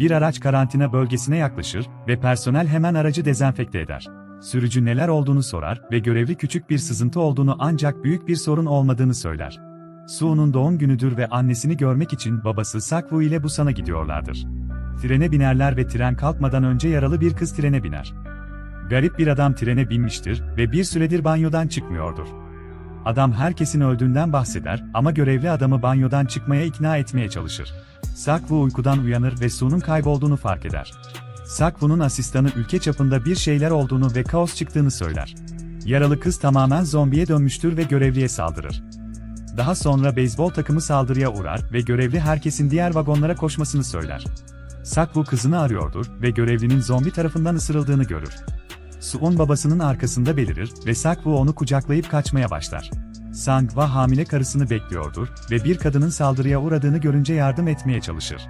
Bir araç karantina bölgesine yaklaşır ve personel hemen aracı dezenfekte eder. Sürücü neler olduğunu sorar ve görevli küçük bir sızıntı olduğunu ancak büyük bir sorun olmadığını söyler. Su'nun doğum günüdür ve annesini görmek için babası Sakwu ile Busan'a gidiyorlardır. Trene binerler ve tren kalkmadan önce yaralı bir kız trene biner. Garip bir adam trene binmiştir ve bir süredir banyodan çıkmıyordur. Adam herkesin öldüğünden bahseder ama görevli adamı banyodan çıkmaya ikna etmeye çalışır. Sakwu uykudan uyanır ve Su'nun kaybolduğunu fark eder. Sakwu'nun asistanı ülke çapında bir şeyler olduğunu ve kaos çıktığını söyler. Yaralı kız tamamen zombiye dönmüştür ve görevliye saldırır. Daha sonra beyzbol takımı saldırıya uğrar ve görevli herkesin diğer vagonlara koşmasını söyler. Sakwu kızını arıyordur ve görevlinin zombi tarafından ısırıldığını görür. Su'un babasının arkasında belirir ve Sakwu onu kucaklayıp kaçmaya başlar. Sangwa hamile karısını bekliyordur ve bir kadının saldırıya uğradığını görünce yardım etmeye çalışır.